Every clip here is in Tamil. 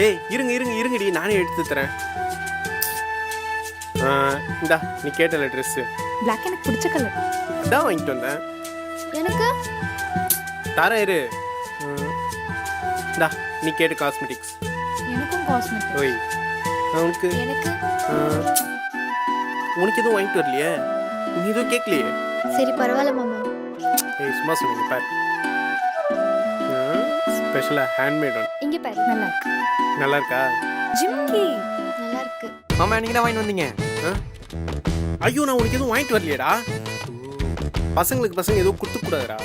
டேய் இருங்க இருங்க இருங்கடி நானே எடுத்து தரேன். இந்தா நீ கேட்டல ட்ரெஸ்ஸு பிளாக் எனக்கு பிடிச்ச கலர் இதான் வாங்கிட்டு வந்தேன். எனக்கு? தரேன் இரு. இந்தா நீ கேட்டு காஸ்மெட்டிக்ஸ் எனக்கும் காஸ்மெட்டிக் ஓய் உனக்கு எனக்கு? உனக்கு எதுவும் வாங்கிட்டு வரலையே? நீ எதுவும் கேட்கலையே? சரி பரவாயில்ல மாமா. ஏய் சும்மா சொன்னீங்க பாரு. ஸ்பெஷலாக ஹேண்ட்மேட் ஒன் இங்க பாரு. நல்லா இருக்கு நல்லா இருக்கா ஜிம்கி. நல்லா இருக்கு மாமா நீங்க தான் வாங்கிட்டு வந்தீங்க. ஆ? ஐயோ நான் உனக்கு எதுவும் வாங்கிட்டு வரலையேடா. பசங்களுக்கு பசங்க எதுவும் கொடுத்துக்கூடாதுடா.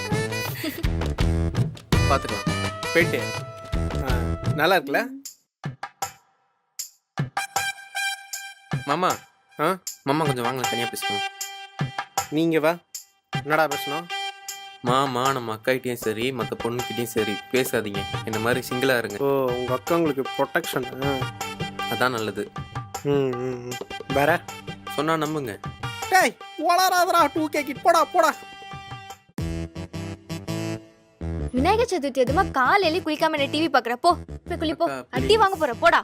பாத்துக்கலாம். போயிட்டு. ஆ, நல்லா இருக்குல்ல மாமா ஆ? மாமா கொஞ்சம் வாங்க தனியா பேசணும் நீங்க வா. என்னடா பேசணும்? மாமா நம்ம அக்காகிட்டயும் சரி மற்ற பொண்ணுக்கிட்டயும் சரி பேசாதீங்க. இந்த மாதிரி சிங்கிளா இருங்க. ஓ உங்க அக்கா உங்களுக்கு ப்ரொடெக்ஷன் அதான் நல்லது. ம். வேற? சொன்னா நம்புங்க. டேய் வளராதடா டூ கே கிட் போடா போடா. விநாயகர் சதுர்த்தி எதுமா காலையில குளிக்காம என்ன டிவி பாக்குற போ போய் குளிப்போ அக்கா, அடி please. வாங்க போற போடா.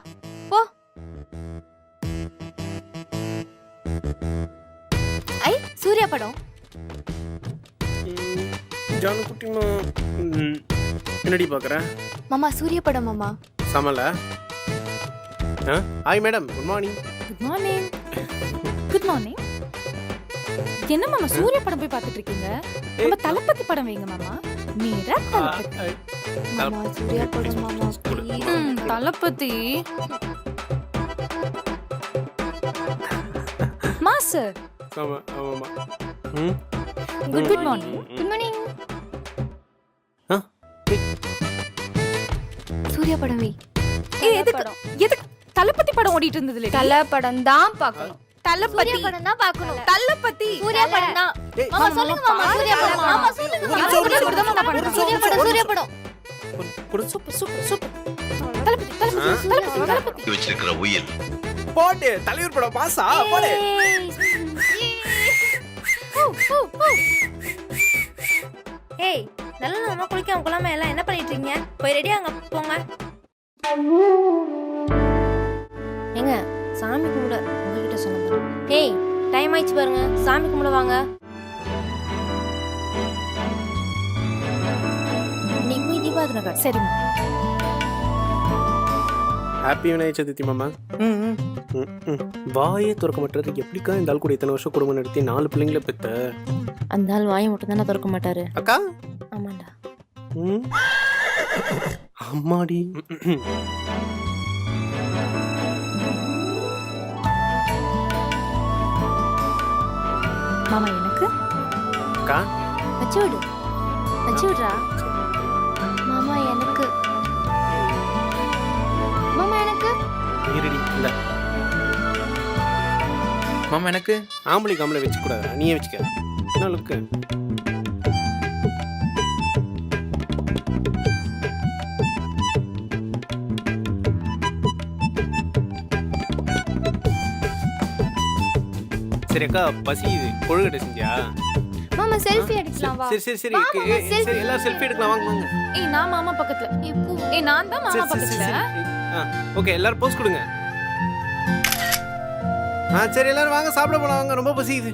போ. ஐ சூர்யா படம். ஜானு குட்டிமா ம், என்னடி பார்க்குற மாமா சூர்யா படம் மாமா. சமல? Hi madam good morning good morning good morning என்ன மாமா சூர்யா படம் போய் பார்த்துட்டு இருக்கீங்க? நம்ம தளபதி படம் வைங்க மாமா. மீரா தளபதி. மாமா சூர்யா படம் மாமா தளபதி. மாஸ்டர். ஆமாம் ஆமாம் ம்? Good good morning good morning Suriya படம் வை எதுக்கு எதுக்கு தளபதி படம் ஓடிட்டு இருந்தது இல்லடி? தல படம் தான் பார்க்கணும். தளபதி படம் தான் பார்க்கணும். தளபதி சூர்யா படம் தான். ஏய், மாமா சொல்லுங்க மாமா சூர்யா படம். மாமா. சொல்லுங்க ஒரு மாமா. நிமிஷம், ஒரு நிமிஷம், நான் பண்றேன். சூர்யா படம் சூர்யா படம். கொடு super super super Thalapathy Thalapathy Thalapathy Thalapathy வச்சிருக்கிற உயில். போட்டு தலைவர் படம் பாசா போடு. ஏய் நல்ல நம்ம குளிக்காம குழாம எல்லாம் என்ன பண்ணிட்டு இருக்கீங்க? போய் ரெடி அங்க போங்க. ஏங்க சாமி கும்பிட உங்ககிட்ட சொன்ன ஏய் டைம் ஆயிடுச்சு பாருங்க. சாமி கும்பிட வாங்க. நீ போய் தீபாவளி கடை சரி ஹாப்பி விநாயகர் சதுர்த்தி மாமா. வாயே திறக்க மாட்டாரு எப்படிக்கா இந்த ஆள் கூட இத்தனை வருஷம் குடும்பம் நடத்தி நாலு பிள்ளைங்கள பெத்த? அந்த ஆள் வாயை மட்டும் தானே திறக்க மாட்டாரு அக்கா ஆமாண்டா. ம்? அம்மாடி. மாமா எனக்கு? அக்கா? வச்சு விடு. வச்சு விடுறா. மாமா எனக்கு. மாமா எனக்கு? இருடி இந்த. மாமா எனக்கு? ஆம்பளை காம்பளை வச்சுக்க கூடாது நீயே வச்சுக்க. என்ன லுக்கு சரி அக்கா பசியுது கொழுக்கட்டை செஞ்சியா? மாமா செல்ஃபி எடுக்கலாம் வா. சரி சரி சரி. சரி எல்லாரும் செல்ஃபி எடுக்கலாம். வாங்க வாங்க. ஏய் நான் மாமா பக்கத்துல. ஏய் நான் தான் மாமா பக்கத்துல. ஓகே எல்லாரும் போஸ்ட் கொடுங்க. ஆ சரி எல்லாரும் வாங்க சாப்பிட போலாம். வாங்க ரொம்ப பசிக்குது.